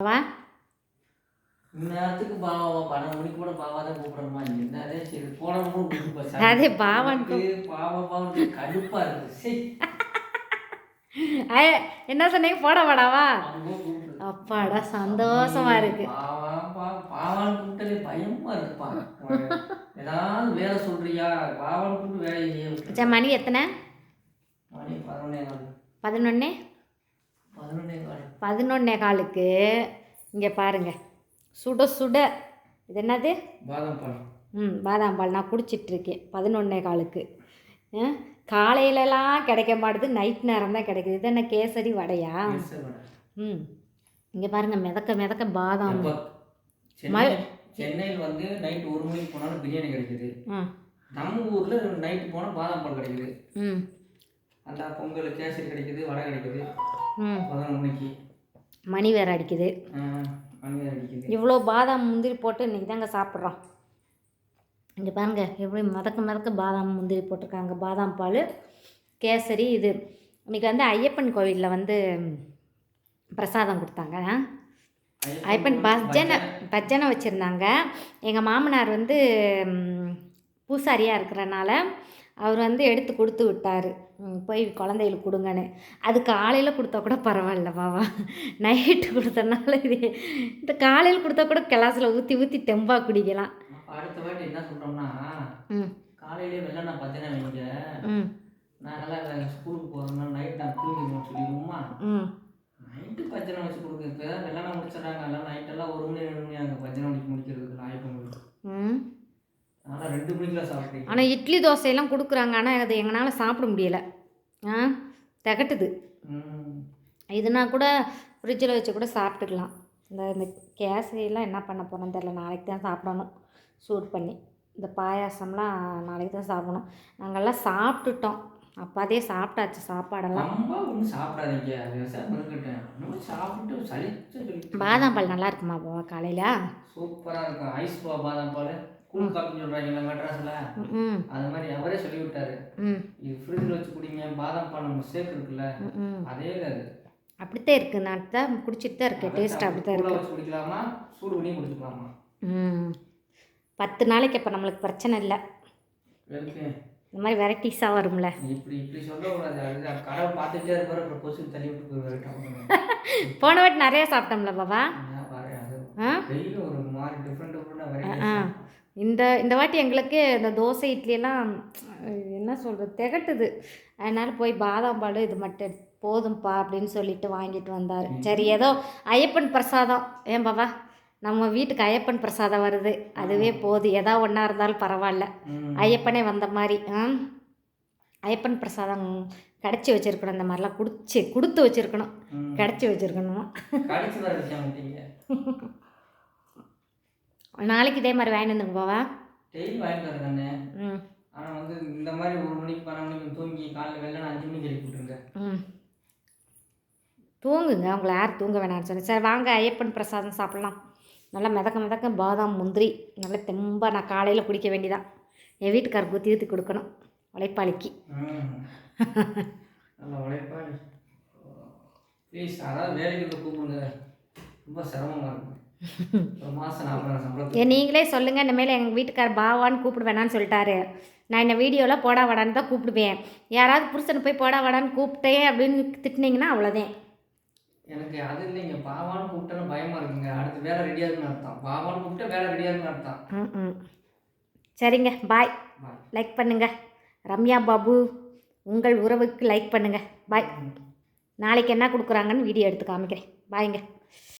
பாவா கூட பாவா தான் கூப்பிடுறமா? என்னதே? சரி போன கூட கூப்பிட்டு அதே பாவான்னு பாவா பாவா கடுப்பா இருக்கு சரி ஐ என்ன சொன்னீங்க? போட வாடாவா அப்பாடா சந்தோஷமா இருக்கு. பாவா பா பாவான்னு கூப்பிட்டாலே பயமா இருக்குப்பா. ஏதாவது வேலை சொல்றியா? பாவான்னு கூப்பிட்டு வேலையை செய்ய விட்டு சரி மணி எத்தனை? மணி பதினொன்னே கால். பதினொன்னே? பதினொன்னே கால் பதினொன்னே காலுக்கு. இங்கே பாருங்க. சுட சுட. இது என்னது? பாதாம் பழம் ம் பாதாம் பால் நான் குடிச்சிட்ருக்கேன். பதினொன்னே காலுக்கு. காலையிலலாம் கிடைக்க மாட்டுது. நைட் நேரம் தான் கிடைக்குது. இது என்ன கேசரி வடையா. ம். இங்கே பாருங்க. மிதக்க மிதக்க பாதாம். சென்னையில் வந்து நைட் ஒரு மணிக்கு போனாலும் பிரியாணி கிடைக்குது. நம்ம ஊர்ல நைட்டு போனால் பாதாம் பால் கிடைக்குது. ம். நல்லா பொங்கல் கேசரி கிடைக்குது வடை கிடைக்குது. பதினொன்று மணிக்கு. மணி வேறு அடிக்குது. இவ்வளோ பாதாம் முந்திரி போட்டு இன்றைக்கி தாங்க சாப்பிட்றோம். இங்கே பாருங்க எப்படி மிதக்க மிதக்க பாதாம் முந்திரி போட்டிருக்காங்க. பாதாம் பால் கேசரி இது. இன்றைக்கி வந்து ஐயப்பன் கோவிலில் வந்து பிரசாதம் கொடுத்தாங்க. ஐயப்பன் பஜனை பஜனை வச்சுருந்தாங்க. எங்கள் மாமனார் வந்து பூசாரியாக இருக்கிறனால அவர் வந்து எடுத்து கொடுத்து விட்டார். போய் குழந்தைகளுக்கு கொடுங்கன்னு. அது காலையில் கொடுத்தா கூட பரவாயில்ல பாவா. நைட்டு கொடுத்தனால இது இந்த காலையில் கொடுத்தா கூட கிளாஸில் ஊற்றி ஊற்றி தெம்பாக குடிக்கலாம். அடுத்த வாட்டி என்ன சொல்றோம்னா ம். காலையிலே வெளில நான் பஜனை வைங்க. ம். நாங்கெல்லாம் ஸ்கூலுக்கு போகிறோம்னா நைட் நான் தூங்கிடுவோம் சொல்லிடுவோமா? ம். நைட்டு பஜனை வச்சு கொடுக்குறது இப்போ வெள்ளனா முடிச்சிடுறாங்க. எல்லாம் நைட்டெல்லாம் ஒரு மணி ரெண்டு மணி ஆகும். பஜனை மணிக்கு முடிக்கிறதுக்கு. ஆயப்பம். முடியும் ரெண்டு மணிக்கெலாம் சாப்பிட்டீங்க ஆனால் இட்லி தோசையெல்லாம் கொடுக்குறாங்க. ஆனால் அது எங்களால் சாப்பிட முடியலை. ஆ திகட்டுது. இதுனா கூட ஃப்ரிட்ஜில் வச்சு கூட சாப்பிட்டுக்கலாம். இந்த இந்த கேசரியெல்லாம் என்ன பண்ண போகிறோன்னு தெரில நாளைக்கு தான் சாப்பிடணும். சூட் பண்ணி. இந்த பாயாசம்லாம் நாளைக்கு தான் சாப்பிடணும். நாங்கள்லாம் சாப்பிட்டுட்டோம். அப்பாதே சாப்பிட்டாச்சு சாப்பாடெல்லாம். பாதாம் பால் நல்லா இருக்குமா பாவா காலையில்? சூப்பராக இருக்கும். ஐஸ் பாதாம் பால். கூல் காப்பின்னு சொல்கிறாங்களா மெட்ராஸில் அது மாதிரி அவரே சொல்லி விட்டாரு இது ஃப்ரிட்ஜில் வச்சு குடிங்க பாதாம் நம்ம ஷேக் இருக்குல்ல அதே அது அப்படித்தான் இருக்குது நான் தான் குடிச்சிட்டு தான் இருக்கேன் டேஸ்ட் அப்படி தான் சூடாக இருக்குது வச்சு குடிக்கலாமா சூடு பண்ணி குடிச்சுக்கலாமா? ம். பத்து நாளைக்கு அப்போ நம்மளுக்கு பிரச்சனை இல்லை. இந்த மாதிரி வெரைட்டிஸாக வரும்ல. இப்படி இப்படி சொல்லக்கூடாது. கடவுள் பார்த்துட்டே இருப்பாரு அப்புறம் கொசு தள்ளி விட்டு போயிடுவாரு போன வாட்டி நிறையா சாப்பிட்டோம்ல பாபா. ஆ? ஒரு மாதிரி இந்த இந்த வாட்டி எங்களுக்கு இந்த தோசை இட்லியெல்லாம் என்ன சொல்கிறது திகட்டுது. அதனால் போய் பாதாம் பால் இது மட்டும் போதும்ப்பா அப்படின்னு சொல்லிட்டு வாங்கிட்டு வந்தார். சரி ஏதோ ஐயப்பன் பிரசாதம். ஏன் பாபா நம்ம வீட்டுக்கு ஐயப்பன் பிரசாதம் வருது. அதுவே போதும் ஏதா ஒன்றா இருந்தாலும் பரவாயில்ல. ஐயப்பனே வந்த மாதிரி ஆ ஐயப்பன் பிரசாதம் கிடச்சி வச்சுருக்கணும். இந்த மாதிரிலாம் குடிச்சு கொடுத்து வச்சுருக்கணும். கிடச்சி வச்சுருக்கணும். நாளைக்கு இதே மாதிரி வாங்கிட்டு வந்துருங்க பாவா? டெய்லி வாங்கிட்டு வரேன் ம். ஆனால் வந்து இந்த மாதிரி ஒரு மணிக்கு பன்னெண்டு மணிக்கு தூங்கி காலையில் வெள்ளன அஞ்சு மணிக்கு எழுப்பி விட்டுருங்க. ம். தூங்குங்க உங்களை யார் தூங்க வேணாம்னு சொன்னேன் சரி வாங்க ஐயப்பன் பிரசாதம் சாப்பிட்லாம். நல்லா மிதக்க மிதக்க பாதாம் முந்திரி நல்லா தெம்பாக நான் காலையில் குடிக்க வேண்டியதான் என் வீட்டுக்காரருக்கு ஊற்றி ஊற்றி கொடுக்கணும். உழைப்பாளிக்கு. ம். நல்லா உழைப்பா ப்ளீஸ் அதாவது வேலைக்கு கூப்பிடுங்க. ரொம்ப சிரமமாக இருக்கும் நீங்களே சொல்லுங்கள் இனிமேல் எங்கள் வீட்டுக்கார் பாவான்னு கூப்பிட வேணான்னு சொல்லிட்டாரு. நான் இந்த வீடியோவில் போடா வாடான்னு தான் கூப்பிடுவேன். யாராவது புருஷனை போய் போடா வாடான்னு கூப்பிட்டேன் அப்படின்னு திட்டினீங்கன்னா அவ்வளோதான் எனக்கு அது இல்லைங்க. பாவான்னு கூப்பிட்டேன்னு பயமாக இருக்குங்க. அடுத்து வேலை ரெடியாக இருக்குன்னு அர்த்தம். பாவான்னு கூப்பிட்டா வேலை ரெடியாக இருக்குன்னு அர்த்தம். ம் சரிங்க. பாய். பாய் லைக் பண்ணுங்கள் ரம்யா பாபு உங்கள் உறவுக்கு லைக் பண்ணுங்கள் பாய் நாளைக்கு என்ன கொடுக்குறாங்கன்னு வீடியோ எடுத்து காமிக்கிறேன். பாய்ங்க